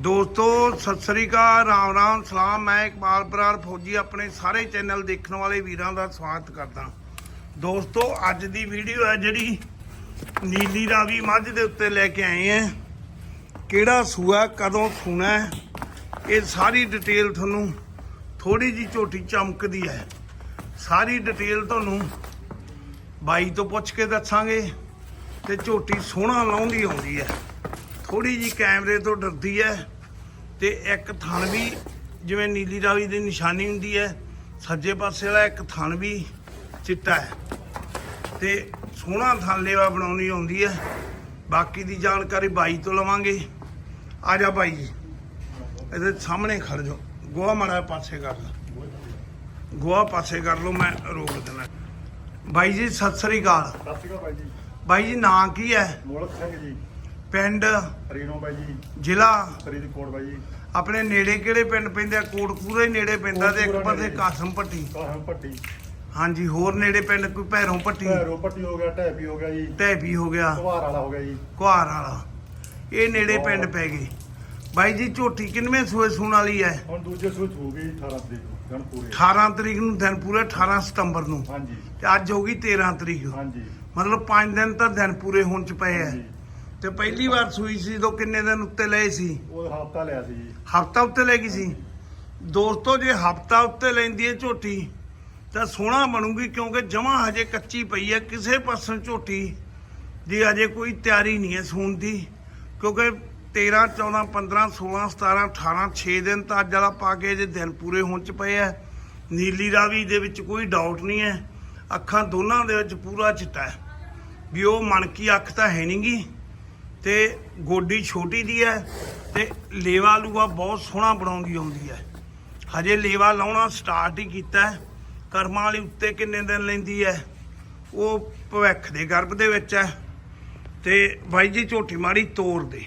ਦੋਸਤੋ, ਸਤਿ ਸ੍ਰੀ ਅਕਾਲ, ਰਾਮ ਰਾਮ, ਸਲਾਮ। ਮੈਂ ਇਕਬਾਲ ਬਰਾੜ ਫੌਜੀ, ਆਪਣੇ ਸਾਰੇ ਚੈਨਲ ਦੇਖਣ ਵਾਲੇ ਵੀਰਾਂ ਦਾ ਸਵਾਗਤ ਕਰਦਾ ਦੋਸਤੋ, ਅੱਜ ਦੀ ਵੀਡੀਓ ਹੈ ਜਿਹੜੀ ਨੀਲੀ ਰਾਵੀ ਮੱਝ ਦੇ ਉੱਤੇ ਲੈ ਕੇ ਆਏ ਆ ਕਿਹੜਾ ਸੂਆ, ਕਦੋਂ ਸੂਣਾ ਇਹ ਸਾਰੀ ਡਿਟੇਲ ਤੁਹਾਨੂੰ ਥੋੜੀ ਜੀ ਝੋਟੀ ਚਮਕਦੀ ਹੈ। ਸਾਰੀ ਡਿਟੇਲ ਤੁਹਾਨੂੰ ਬਾਈ ਤੋਂ ਪੁੱਛ ਕੇ ਦੱਸਾਂਗੇ ਤੇ ਝੋਟੀ ਸੋਹਣਾ ਲਾਉਂਦੀ ਆਉਂਦੀ ਹੈ। ਥੋੜੀ ਜੀ ਕੈਮਰੇ ਤੋਂ ਡਰਦੀ ਹੈ ਤੇ ਇੱਕ ਥਣ ਵੀ ਜਿਵੇਂ ਨੀਲੀ ਰਾਵੀ ਦੀ ਨਿਸ਼ਾਨੀ ਹੁੰਦੀ ਹੈ ਸੱਜੇ ਪਾਸੇ ਵਾਲਾ ਇੱਕ ਥਣ ਵੀ ਚਿੱਟਾ ਹੈ। ਤੇ ਸੋਹਣਾ ਥਣ ਲੇਵਾ ਬਣਾਉਣੀ ਆਉਂਦੀ ਹੈ। ਬਾਕੀ ਦੀ ਜਾਣਕਾਰੀ ਬਾਈ ਤੋਂ ਲਵਾਂਗੇ। ਆ ਜਾ ਬਾਈ ਜੀ। ਇਹਦੇ ਸਾਹਮਣੇ ਖੜ ਜਾਓ। ਗੋਹਾ ਮਾੜਾ ਪਾਸੇ ਕਰ ਲਓ ਗੋਹਾ ਪਾਸੇ ਕਰ ਲਓ ਮੈਂ ਰੋਕ ਦੇਣਾ ਬਾਈ ਜੀ ਸਤਿ ਸ੍ਰੀ ਅਕਾਲ। ਸਤਿ ਸ਼੍ਰੀ ਅਕਾਲ ਬਾਈ ਜੀ। ਬਾਈ ਜੀ ਨਾਂ ਕੀ ਹੈ? ਮੋਲਕ ਸਿੰਘ ਜੀ। ਪਿੰਡ ਰੀਨੋ ਬਾਈ ਜੀ। ਜ਼ਿਲ੍ਹਾ ਫਰੀਦਕੋਟ ਬਾਈ ਜੀ। ਆਪਣੇ ਨੇੜੇ ਕਿਹੜੇ ਪਿੰਡ ਪੈਂਦੇ ਆ? ਕੋਟਕਪੂਰਾ ਹੀ ਨੇੜੇ ਪੈਂਦਾ ਤੇ ਇੱਕ ਕੋਟਕਪੂਰਾ ਪਾਸੇ ਨੇੜੇ। ਕਾਸਮ ਪੱਟੀ ਕਾਹਮ ਪੱਟੀ ਹਾਂਜੀ ਹੋਰ ਨੇੜੇ ਪਿੰਡ ਕੋਈ ਭੈਰੋਂ ਪੱਟੀ ਭੈਰੋ ਪੱਟੀ ਹੋ ਗਿਆ ਢੈਪੀ ਹੋ ਗਿਆ ਜੀ। ਢੈਪੀ ਹੋ ਗਿਆ। ਕੁਹਾਰ ਵਾਲਾ ਹੋ ਗਿਆ ਜੀ। ਕੁਹਾਰ ਵਾਲਾ। ਇਹ ਨੇੜੇ ਪਿੰਡ ਪੈ ਗਏ। ਬਾਈ ਜੀ ਝੋਟੀ ਕਿੰਨਵੇਂ ਸੂਏ ਸੂਣ ਵਾਲੀ ਹੈ? ਹੁਣ ਦੂਜੇ ਸੂਚ ਹੋ ਗਈ 18 ਤਰੀਕ ਨੂੰ ਪੂਰੇ। 18 ਤਰੀਕ ਨੂੰ ਦਿਨ ਪੂਰੇ 18 ਸਤੰਬਰ ਨੂੰ। ਹਾਂਜੀ। ਤੇ ਅੱਜ ਹੋ ਗਈ 13 ਤਰੀਕ। ਹਾਂਜੀ। ਮਤਲਬ 5 ਦਿਨ ਤਾਂ ਦਿਨ ਪੂਰੇ ਹੋਣ ਚ ਪਏ ਹਾਂਜੀ। ਤੇ ਪਹਿਲੀ ਵਾਰ ਸੂਈ ਸੀ ਤੋਂ ਕਿੰਨੇ ਦਿਨ ਉੱਤੇ ਲਏ ਸੀ? ਉਹ ਹਫਤਾ ਲਿਆ ਸੀ ਜੀ। ਹਫਤਾ ਉੱਤੇ ਲੈ ਗਈ ਸੀ? ਦੋਸਤੋ ਜੇ ਹਫਤਾ ਉੱਤੇ ਲੈਂਦੀ ਹੈ ਝੋਟੀ ਤਾਂ ਸੋਹਣਾ ਬਣੂਗੀ ਕਿਉਂਕਿ ਜਮਾ ਹਜੇ ਕੱਚੀ ਪਈ ਹੈ ਕਿਸੇ ਪਾਸੋਂ ਝੋਟੀ ਦੀ ਹਜੇ ਕੋਈ ਤਿਆਰੀ ਨਹੀਂ ਹੈ ਸੂਣ ਦੀ ਕਿਉਂਕਿ 13 14 15 16 17 18 6 ਦਿਨ ਤਾਂ ਅੱਜ ਵਾਲਾ ਪਾ ਕੇ ਜੇ ਦਿਨ ਪੂਰੇ ਹੋਣ ਚ ਪਏ ਆ ਨੀਲੀ ਰਾਵੀ ਦੇ ਵਿੱਚ ਕੋਈ ਡਾਊਟ ਨਹੀਂ ਹੈ ਅੱਖਾਂ ਦੋਨਾਂ ਦੇ ਵਿੱਚ ਪੂਰਾ ਚਿੱਟਾ ਹੈ ਵੀ ਉਹ ਮਣਕੀ ਅੱਖ ਤਾਂ ਹੈ ਨਹੀਂਗੀ ਤੇ ਗੋਡੀ ਛੋਟੀ ਦੀ ਹੈ ਤੇ ਲੇਵਾ ਲੂਆ ਬਹੁਤ ਸੋਹਣਾ ਬਣਾਉਂਦੀ ਆਉਂਦੀ ਹੈ। ਹਜੇ ਲੇਵਾ ਲਾਉਣਾ ਸਟਾਰਟ ਹੀ ਕੀਤਾ ਹੈ। ਕਰਮਾਂ ਵਾਲੀ ਉੱਤੇ ਕਿੰਨੇ ਦਿਨ ਲੈਂਦੀ ਹੈ। ਉਹ ਭਵਿੱਖ ਦੇ ਗਰਭ ਦੇ ਵਿੱਚ ਹੈ। ਤੇ ਬਾਈ ਜੀ ਝੋਟੀ ਮਾੜੀ ਤੋੜ ਦੇ।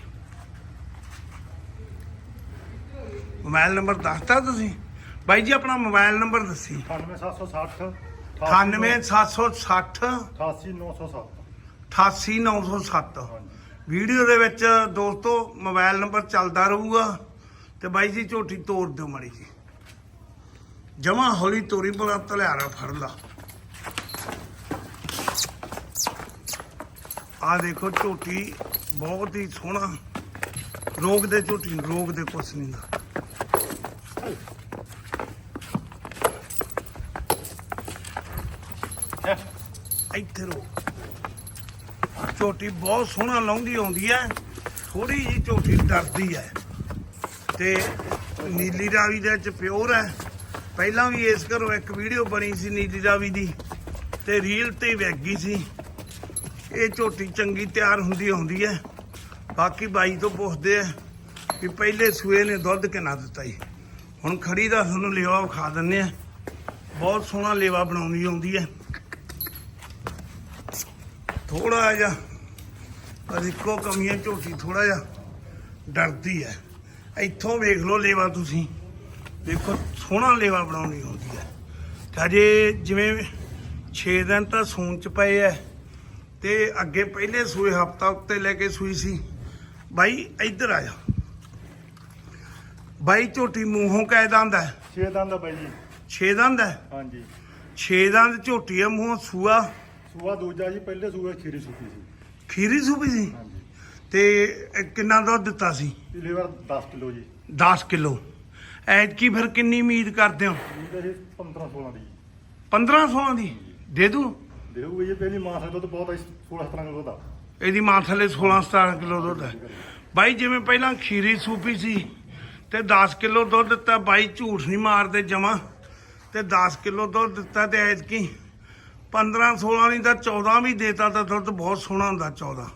ਮੋਬਾਈਲ ਨੰਬਰ ਦੱਸਤਾ ਤੁਸੀਂ? ਬਾਈ ਜੀ ਆਪਣਾ ਮੋਬਾਈਲ ਨੰਬਰ ਦੱਸੀ। 98760 98760 88907 88907 ਹਾਂਜੀ। ਵੀਡੀਓ ਦੇ ਵਿੱਚ ਦੋਸਤੋ ਮੋਬਾਈਲ ਨੰਬਰ ਚੱਲਦਾ ਰਹੂਗਾ। ਤੇ ਬਾਈ ਜੀ ਝੋਟੀ ਤੋੜ ਦਿਓ ਮੜੀ ਜੀ। ਜਮਾ ਹੌਲੀ ਤੋਰੀ ਬੜਾ ਤਲਿਆਰਾ ਫੜ ਲਾ ਆ ਦੇਖੋ ਝੋਟੀ ਬਹੁਤ ਹੀ ਸੋਹਣਾ। ਰੋਗ ਦੇ ਝੋਟੀ ਰੋਗ ਦੇ ਕੁਛ ਨਹੀਂ ਦਾ ਇੱਥੇ ਰੋ। ਝੋਟੀ ਬਹੁਤ ਸੋਹਣਾ ਲਾਉਂਦੀ ਆਉਂਦੀ ਹੈ ਥੋੜੀ ਜੀ ਝੋਟੀ ਡਰਦੀ ਹੈ। ਤੇ ਨੀਲੀ ਰਾਵੀ ਦੇ ਵਿੱਚ ਪਿਓਰ ਹੈ। ਪਹਿਲਾਂ ਵੀ ਇਸ ਘਰੋਂ ਇੱਕ ਵੀਡੀਓ ਬਣੀ ਸੀ ਨੀਲੀ ਰਾਵੀ ਦੀ, ਤੇ ਰੀਲ ਤੇ ਵੈਗੀ ਸੀ। ਇਹ ਝੋਟੀ ਚੰਗੀ ਤਿਆਰ ਹੁੰਦੀ ਆਉਂਦੀ ਹੈ। ਬਾਕੀ ਬਾਈ ਤੋਂ ਪੁੱਛਦੇ ਆ ਕਿ ਪਹਿਲੇ ਸੂਏ ਨੇ ਦੁੱਧ ਕਿੰਨਾ ਦਿੱਤਾ ਜੀ? ਹੁਣ ਖੜੀ ਦਾ ਤੁਹਾਨੂੰ ਲੇਵਾ ਵਿਖਾ ਦਿੰਨੇ ਆ। ਬਹੁਤ ਸੋਹਣਾ ਲੇਵਾ ਬਣਾਉਂਦੀ ਆਉਂਦੀ ਹੈ। ਥੋੜਾ ਜਿਹਾ ਪਰ ਇੱਕੋ ਕਮੀਆਂ ਝੋਟੀ ਥੋੜਾ ਜਿਹਾ ਡਰਦੀ ਹੈ। ਇੱਥੋਂ ਵੇਖ ਲਓ ਲੇਵਾ ਤੁਸੀਂ। ਦੇਖੋ ਸੋਹਣਾ ਲੇਵਾ ਬਣਾਉਣੀ ਹੁੰਦੀ ਹੈ। ਅਜੇ ਜਿਵੇਂ 6 ਦਿਨ ਤਾਂ ਸੂਣ ਚ ਪਏ ਐ ਤੇ ਅੱਗੇ ਪਹਿਲੇ ਸੂਏ ਹਫਤਾ ਉੱਤੇ ਲੈ ਕੇ ਸੂਈ ਸੀ। ਬਾਈ ਇੱਧਰ ਆ ਜਾ। ਬਾਈ ਝੋਟੀ ਮੂੰਹੋਂ ਕਹਿ ਦੰਦ ਹੈ 6 ਦੰਦ ਦਾ ਬਾਈ ਜੀ। 6 ਦੰਦ ਹੈ ਹਾਂਜੀ। 6 ਦੰਦ ਝੋਟੀ ਹੈ ਮੂੰਹੋਂ ਸੂਆ। ਸੂਆ ਦੂਜਾ ਜੀ ਪਹਿਲੇ ਸੂਏ ਖੀਰੀ ਸੁੱਕੀ ਸੀ। ਖੀਰੀ ਸੂਪੀ ਸੀ। ਤੇ ਇਹ ਕਿੰਨਾ ਦੁੱਧ ਦਿੱਤਾ ਸੀ? ਲੀਵਰ 10 ਕਿਲੋ ਜੀ। 10 ਕਿਲੋ। ਐਤਕੀ ਫਿਰ ਕਿੰਨੀ ਉਮੀਦ ਕਰਦੇ ਹੋ? ਇਹਦੇ ਜੀ 15 16 ਦੀ। 15 16 ਦੀ? ਦੇ ਦੂ। ਦੇਊਗੀ ਜੀ ਪਹਿਲੀ ਮਾਸ ਦਾ ਦੁੱਧ ਬਹੁਤ ਹੈ 16 17 ਕਿਲੋ ਦਾ। ਇਹਦੀ ਮਾਂ ਥੱਲੇ 16 17 ਕਿਲੋ ਦੁੱਧ ਹੈ। ਬਾਈ ਜਿਵੇਂ ਪਹਿਲਾਂ ਖੀਰੀ ਸੂਪੀ ਸੀ ਤੇ 10 ਕਿਲੋ ਦੁੱਧ ਦਿੱਤਾ ਬਾਈ ਝੂਠ ਨਹੀਂ ਮਾਰਦੇ ਜਮਾ। ਤੇ 10 ਕਿਲੋ ਦੁੱਧ ਦਿੱਤਾ ਤੇ ਐਤਕੀ 15 16 ਨਹੀਂ ਤਾਂ 14 ਵੀ ਦੇਤਾ ਤਾਂ ਦੁੱਧ ਬਹੁਤ ਸੋਹਣਾ ਹੁੰਦਾ 14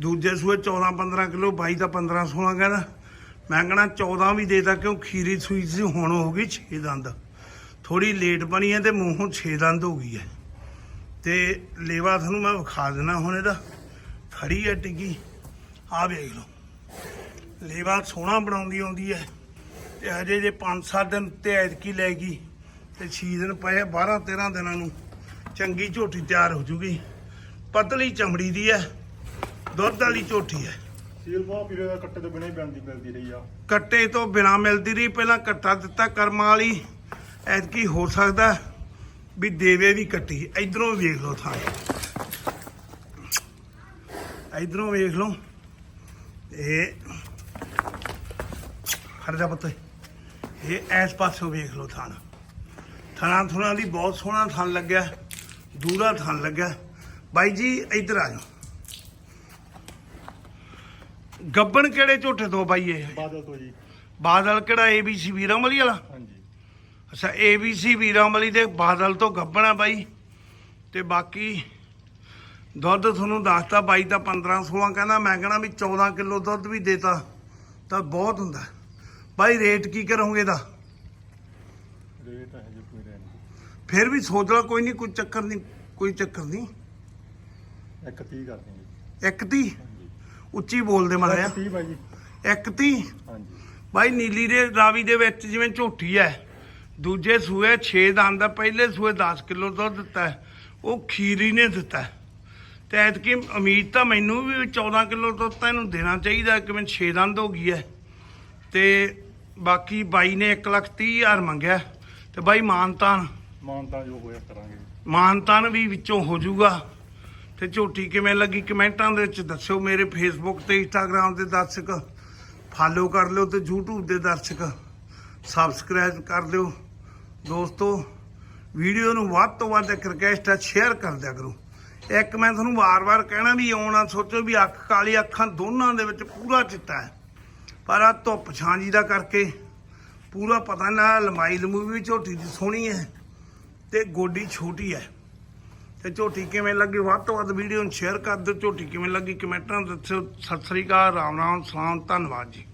ਦੂਜੇ ਸੂਏ 14 15 ਕਿਲੋ, ਬਾਈ ਤਾਂ 15 16 ਕਹਿੰਦਾ। ਮੈਂ ਕਹਣਾ 14 ਵੀ ਦੇਤਾ ਕਿਉਂ? ਖੀਰੀ ਸੂਈ ਸੀ, ਹੁਣ ਹੋ ਗਈ 6 ਦੰਦ। ਥੋੜੀ ਲੇਟ ਬਣੀ ਹੈ ਤੇ ਮੂੰਹੋਂ 6 ਦੰਦ ਹੋ ਗਈ ਹੈ। ਤੇ ਲੇਵਾ ਤੁਹਾਨੂੰ ਮੈਂ ਵਿਖਾ ਦੇਣਾ ਹੁਣ ਇਹਦਾ। ਖੜੀ ਹੈ ਟਿੱਗੀ। ਆ ਵੇਖ ਲਓ। ਲੇਵਾ ਸੋਹਣਾ ਬਣਾਉਂਦੀ ਆਉਂਦੀ ਹੈ। ਤੇ ਹਜੇ ਜੇ 5-7 ਦਿਨ ਤੇ ਐਤਕੀ ਲੈ ਗਈ। ਤੇ 6 ਦਿਨ ਪਏ 12-13 ਦਿਨਾਂ ਨੂੰ। ਚੰਗੀ ਝੋਟੀ ਤਿਆਰ ਹੋ ਜੂਗੀ। ਪਤਲੀ ਚਮੜੀ ਦੀ ਹੈ ਦੁੱਧ ਵਾਲੀ ਝੋਟੀ ਹੈ ਸੀਲ ਬਹੁਤ ਪੀਰੇ ਦਾ ਕੱਟੇ ਤੋਂ ਬਿਨਾਂ ਹੀ ਬਣਦੀ ਮਿਲਦੀ ਰਹੀ ਆ। ਕੱਟੇ ਤੋਂ ਬਿਨਾ ਮਿਲਦੀ ਰਹੀ ਪਹਿਲਾਂ ਕੱਟਾ ਦਿੱਤਾ ਕਰਮਾਂ ਵਾਲੀ। ਐਤਕੀ ਹੋ ਸਕਦਾ ਵੀ ਦੇਵੇ ਵੀ ਕੱਟੀ। ਇਧਰੋਂ ਵੇਖ ਲਓ ਥਾਂ। ਇਧਰੋਂ ਵੇਖ ਲਓ। ਇਹ ਹਰ ਜਾ ਪਤਾ। ਇਹ ਐਸ ਪਾਸੋਂ ਵੇਖ ਲਓ ਥਾਂ। ਥਣਾ ਥੁਣਾ ਦੀ ਬਹੁਤ ਸੋਹਣਾ ਥਣ ਲੱਗਿਆ। ਦੂਰਾ ਥਣ ਲੱਗਿਆ। ਬਾਈ ਜੀ ਇੱਧਰ ਆ ਜਾਓ। ਗੱਬਣ ਕਿਹੜੇ ਝੋਟੇ ਤੋਂ ਬਾਈ ਇਹ? ਬਾਦਲ ਤੋਂ ਜੀ। ਬਾਦਲ ਕਿਹੜਾ? ਏਬੀਸੀ ਵੀਰਾਮਲੀ ਵਾਲਾ? ਹਾਂਜੀ। ਅੱਛਾ ਏਬੀਸੀ ਵੀਰਾਮਲੀ ਦੇ ਬਾਦਲ ਤੋਂ ਗੱਬਣਾ ਬਾਈ। ਤੇ ਬਾਕੀ ਦੁੱਧ ਤੁਹਾਨੂੰ ਦੱਸਤਾ ਬਾਈ ਤਾਂ 15 16 ਕਹਿੰਦਾ ਮੈਂ ਕਹਿਣਾ ਵੀ 14 ਕਿਲੋ ਦੁੱਧ ਵੀ ਦੇਤਾ ਤਾਂ ਬਹੁਤ ਹੁੰਦਾ। ਬਾਈ ਰੇਟ ਕੀ ਕਰੋਗੇ ਦਾ ਰੇਟ ਹੈ ਫਿਰ ਵੀ ਸੋਚ ਲਾ ਕੋਈ ਨਹੀਂ ਕੋਈ ਚੱਕਰ ਨਹੀਂ ਕੋਈ ਚੱਕਰ ਨਹੀਂ ਇੱਕ 30 ਕਰ ਦਿੰਗੇ ਇੱਕ ਤੀ ਹਾਂਜੀ। ਉੱਚੀ ਬੋਲਦੇ ਮਾਰਿਆ ਇੱਕ 30 ਬਾਈ ਜੀ। ਇੱਕ ਤੀ ਹਾਂਜੀ। ਬਾਈ ਨੀਲੀ ਦੇ ਰਾਵੀ ਦੇ ਵਿੱਚ ਜਿਵੇਂ ਝੋਟੀ ਹੈ ਦੂਜੇ ਸੂਏ 6 ਦੰਦ ਦਾ ਪਹਿਲੇ ਸੂਏ 10 ਕਿਲੋ ਦੁੱਧ ਦਿੱਤਾ ਹੈ, ਉਹ ਖੀਰੀ ਨੇ ਦਿੱਤਾ ਹੈ। ਤੇ ਐਤਕੀ ਉਮੀਦ ਤਾਂ ਮੈਨੂੰ ਵੀ 14 ਕਿਲੋ ਦੁੱਧ ਤਾਂ ਇਹਨੂੰ ਦੇਣਾ ਚਾਹੀਦਾ ਕਿਵੇਂ 6 ਦੰਦ ਹੋ ਗਈ ਹੈ ਤੇ ਬਾਕੀ ਬਾਈ ਨੇ 1 ਲੱਖ 30 ਹਜ਼ਾਰ ਮੰਗਿਆ। ਤੇ ਬਾਈ ਮਾਨਤਾਨ। ਮਾਨਤਾ ਜੋ ਹੋਇਆ ਕਰਾਂਗੇ। ਮਾਨਤਾਨ ਵੀ ਵਿੱਚੋਂ ਹੋ ਜਾਊਗਾ। ਤੇ ਝੋਟੀ ਕਿਵੇਂ ਲੱਗੀ ਕਮੈਂਟਾਂ ਦੇ ਵਿੱਚ ਦੱਸਿਓ। ਮੇਰੇ ਫੇਸਬੁੱਕ ਤੇ ਇੰਸਟਾਗ੍ਰam ਦੇ ਦਰਸ਼ਕ ਫਾਲੋ ਕਰ ਲਿਓ ਤੇ YouTube ਦੇ ਦਰਸ਼ਕ ਸਬਸਕ੍ਰਾਈਬ ਕਰ ਲਿਓ। ਦੋਸਤੋ ਵੀਡੀਓ ਨੂੰ ਵੱਧ ਤੋਂ ਵੱਧ ਇੱਕ ਰਿਕਵੈਸਟ ਹੈ ਸ਼ੇਅਰ ਕਰ ਦਿਆ ਕਰੋ। ਇੱਕ ਮੈਂ ਤੁਹਾਨੂੰ ਵਾਰ-ਵਾਰ ਕਹਿਣਾ ਵੀ ਆਉਣਾ ਸੋਚੋ ਵੀ ਅੱਖ, ਕਾਲੀ ਅੱਖਾਂ ਦੋਨਾਂ ਦੇ ਵਿੱਚ ਪੂਰਾ ਚਿੱਟਾ ਹੈ। ਪਰ ਆ ਧੁੱਪ ਛਾਂਜੀ ਦਾ ਕਰਕੇ ਪੂਰਾ ਪਤਾ ਨਾ ਲੰਬਾਈ ਲੰਬੂ ਵੀ ਝੋਟੀ ਦੀ ਸੋਹਣੀ ਹੈ। ਤੇ ਗੋਡੀ ਛੋਟੀ ਹੈ। ਤੇ ਝੋਟੀ ਕਿਵੇਂ ਲੱਗੀ? ਵੱਧ ਤੋਂ ਵੱਧ ਵੀਡੀਓ ਨੂੰ ਸ਼ੇਅਰ ਕਰ ਦਿਓ। ਝੋਟੀ ਕਿਵੇਂ ਲੱਗੀ ਕਮੈਂਟਾਂ ਦੱਸਿਓ। ਸਤਿ ਸ੍ਰੀ ਅਕਾਲ, ਰਾਮ ਰਾਮ, ਸਲਾਮ, ਧੰਨਵਾਦ ਜੀ।